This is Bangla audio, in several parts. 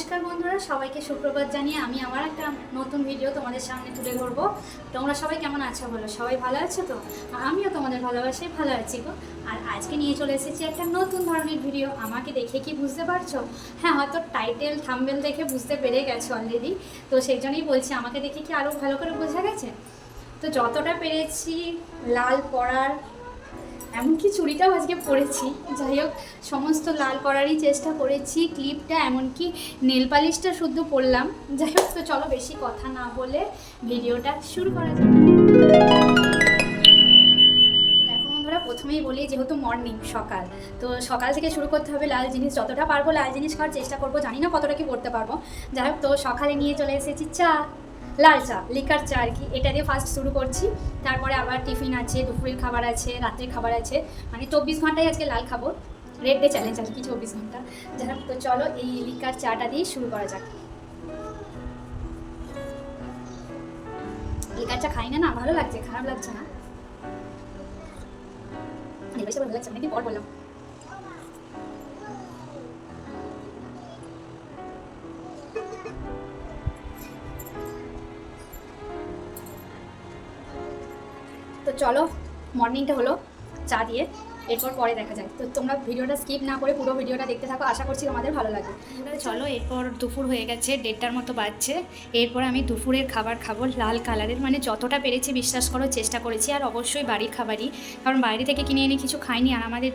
নমস্কার বন্ধুরা, সবাইকে সুপ্রভাত জানিয়ে আমি আমার একটা নতুন ভিডিও তোমাদের সামনে তুলে ধরবো। তোমরা সবাই কেমন আছো বলো? সবাই ভালো আছো তো? আমিও তোমাদের ভালোবাসি ভালো আছি গো। আর আজকে নিয়ে চলে এসেছি একটা নতুন ধরনের ভিডিও আমাকে দেখে কি বুঝতে পারছ? হ্যাঁ হয়তো টাইটেল থাম্বেল দেখে বুঝতে পেরে গেছো অলরেডি তো সেই জন্যই বলছি, আমাকে দেখে কি আরও ভালো করে বোঝা গেছে? তো যতটা পেরেছি, লাল পড়ার এমনকি চুড়িটাও আজকে পরেছি। যাই হোক, সমস্ত লাল করারই চেষ্টা করেছি, ক্লিপটা এমনকি নেল পালিশটা শুদ্ধ পরলাম। যাই হোক, তো চলো বেশি কথা না বলে ভিডিওটা শুরু করা যাক। প্রথমেই বলি যেহেতু মর্নিং সকাল, তো সকাল থেকে শুরু করতে হবে লাল জিনিস। যতটা পারব লাল জিনিস খাওয়ার চেষ্টা করব, জানি না কতটা কি করতে পারব। যাই হোক, তো সকালে নিয়ে চলে এসেছি চা। লাল চা লিকার চা আর কি, এটা দিয়ে ফার্স্ট শুরু করছি। তারপরে আবার টিফিন আছে, দুপুরের খাবার আছে রাত্রের খাবার আছে। মানে চব্বিশ ঘন্টায় আজকে লাল খাব। রেড ডে চ্যালেঞ্জ আর কি চব্বিশ ঘণ্টা। হোক, তো চলো এই লিকার চাটা দিয়ে শুরু করা যাক। লিকার চা খাই না না, ভালো লাগছে, খারাপ লাগছে না। ভালো লাগছে অনেকদিন পর বললাম? তো চলো মর্নিংটা হলো, চা দিয়ে, এরপর পরে দেখা যায় তো তোমরা ভিডিওটা স্কিপ না করে পুরো ভিডিওটা দেখতে থাকো, আশা করছি তোমাদের ভালো লাগবে। চলো, এরপর দুপুর হয়ে গেছে, দেড়টার মতো বাজছে। এরপর আমি দুপুরের খাবার খাব লাল কালারের মানে যতটা পেরেছি বিশ্বাস করার চেষ্টা করেছি, আর অবশ্যই বাড়ির খাবারই। কারণ বাইরে থেকে কিনে এনে কিছু খাইনি, আর আমাদের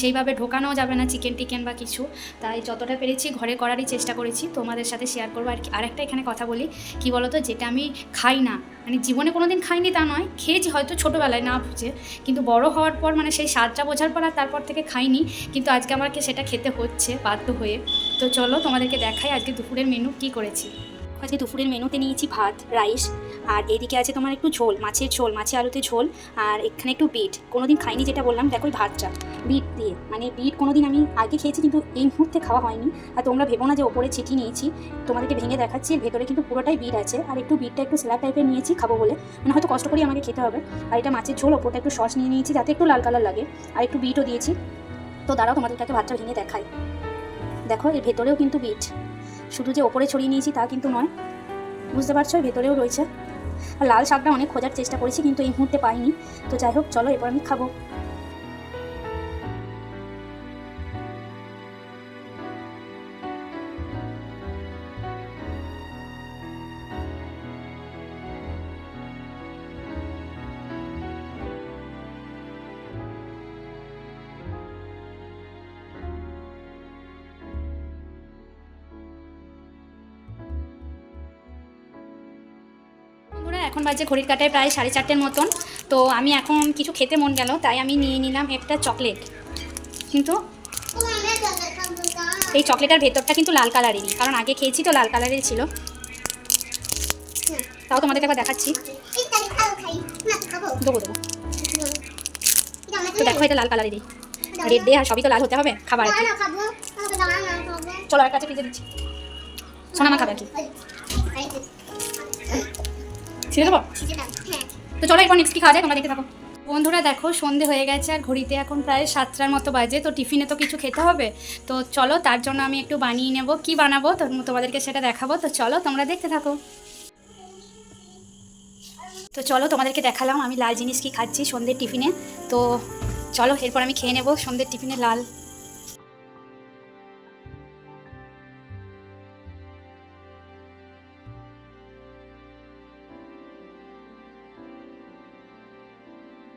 সেইভাবে ঢোকানোও যাবে না চিকেন টিকেন বা কিছু। তাই যতটা পেরেছি ঘরে করারই চেষ্টা করেছি। তোমাদের সাথে শেয়ার করব। আর আরেকটা এখানে কথা বলি। কি বলো তো যেটা আমি খাই না মানে জীবনে কোনো দিন খাইনি তা নয়, খেয়েছি হয়তো ছোটোবেলায়, না বুঝে। কিন্তু বড় হওয়ার পর মানে সেই স্বাদটা বোঝার পর আর তারপর থেকে খাইনি। কিন্তু আজকে আমাকে সেটা খেতে হচ্ছে, বাধ্য হয়ে। তো চলো তোমাদেরকে দেখাই আজকে দুপুরের মেনু কি করেছি। আজকে দুপুরের মেনুতে নিয়েছি ভাত, রাইস, আর এদিকে আছে তোমার একটু ঝোল, মাছের ঝোল মাছের আলুতে ঝোল, আর এখানে একটু বিট। কোনোদিন খাইনি যেটা বললাম, দেখো ভাতটা, বিট দিয়ে। মানে বিট কোনোদিন আমি আগে খেয়েছি কিন্তু এই মুহূর্তে খাওয়া হয়নি। আর তোমরা ভেবো না যে ওপরে ছিটি নিয়েছি, তোমাদেরকে ভেঙে দেখাচ্ছি ভেতরে কিন্তু পুরোটাই বিট আছে। আর একটু বিটটা একটু স্ল্যাব টাইপের নিয়েছি, খাব বলে। মানে হয়তো কষ্ট করেই আমাকে খেতে হবে। আর এটা মাছের ঝোল, ওপরটা একটু সস নিয়ে নিয়েছি, যাতে একটু লাল কালার লাগে। আর একটু বিটও দিয়েছি। তো দাঁড়াও, তোমাদেরকে ভাতটা ভেঙে দেখাই। দেখো, এর ভেতরেও কিন্তু বিট। শুধু যে ওপরে ছড়িয়ে নিয়েছি তা কিন্তু নয়। বুঝতে পারছ? ভেতরেও রয়েছে। আর লাল শাকটা অনেক খোঁজার চেষ্টা করেছি, কিন্তু এই মুহূর্তে পাইনি। তো যাই হোক, চলো এবার আমি খাব। এখন বাজে ঘড়ির কাটায় প্রায় সাড়ে চারটের মতন। তো আমি এখন কিছু খেতে মন গেল, তাই আমি নিয়ে নিলাম একটা চকলেট। কিন্তু এই চকলেটের ভেতরটা কিন্তু লাল কালারেরই, কারণ আগে খেয়েছি তো লাল কালারের ছিল। তাও তোমাদেরকে একবার দেখাচ্ছি। দেবো দেবো। তো দেখো এটা লাল কালারেরই। রেড দিয়ে আর সবই তো লাল হতে হবে, খাবার চলো আর কাছে ফ্রিজে দিচ্ছি। সোনামা খাবে কি। ছিঁড়ে দেবো? তো চলো এরপর নেক্সট কি খাওয়া যায়? তোমরা দেখতে থাকো। বন্ধুরা দেখো, সন্ধে হয়ে গেছে আর ঘড়িতে এখন প্রায় সাতটার মতো বাজে। তো টিফিনে তো কিছু খেতে হবে। তো চলো, তার জন্য আমি একটু বানিয়ে নেব। কি বানাবো? তো তোমাদেরকে সেটা দেখাবো। তো চলো, তোমরা দেখতে থাকো। তো চলো, তোমাদেরকে দেখালাম আমি লাল জিনিস কি খাচ্ছি সন্ধ্যের টিফিনে। তো চলো, এরপর আমি খেয়ে নেব সন্ধ্যের টিফিনে লাল।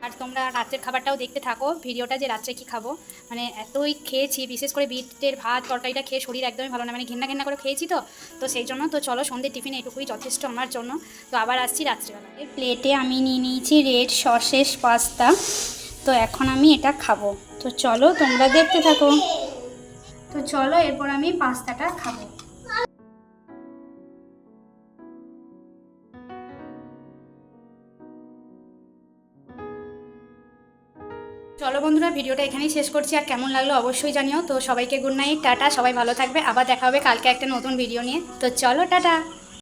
আর তোমরা রাত্রের খাবারটাও দেখতে থাকো, ভিডিওটা যে রাত্রে কি খাব। মানে এতই খেয়েছি, বিশেষ করে বিটের ভাত, তরকারিটা খেয়ে শরীর একদমই ভালো না মানে ঘেন্না ঘেন্না করে খেয়েছি তো। তো সেই জন্য তো চলো সন্ধ্যের টিফিন এটুকুই যথেষ্ট আমার জন্য। তো আবার আসছি রাত্রেবেলা প্লেটে আমি নিয়ে নিয়েছি রেড সসেস পাস্তা। তো এখন আমি এটা খাব। তো চলো তোমরা দেখতে থাকো। তো চলো এরপর আমি পাস্তাটা খাব। চলো বন্ধুরা, ভিডিওটা এখানেই শেষ করছি। আর কেমন লাগল অবশ্যই জানিও। তো সবাইকে গুড নাইট টাটা, সবাই ভালো থাকবে। আবার দেখা হবে কালকে একটা নতুন ভিডিও নিয়ে। তো চলো, টাটা।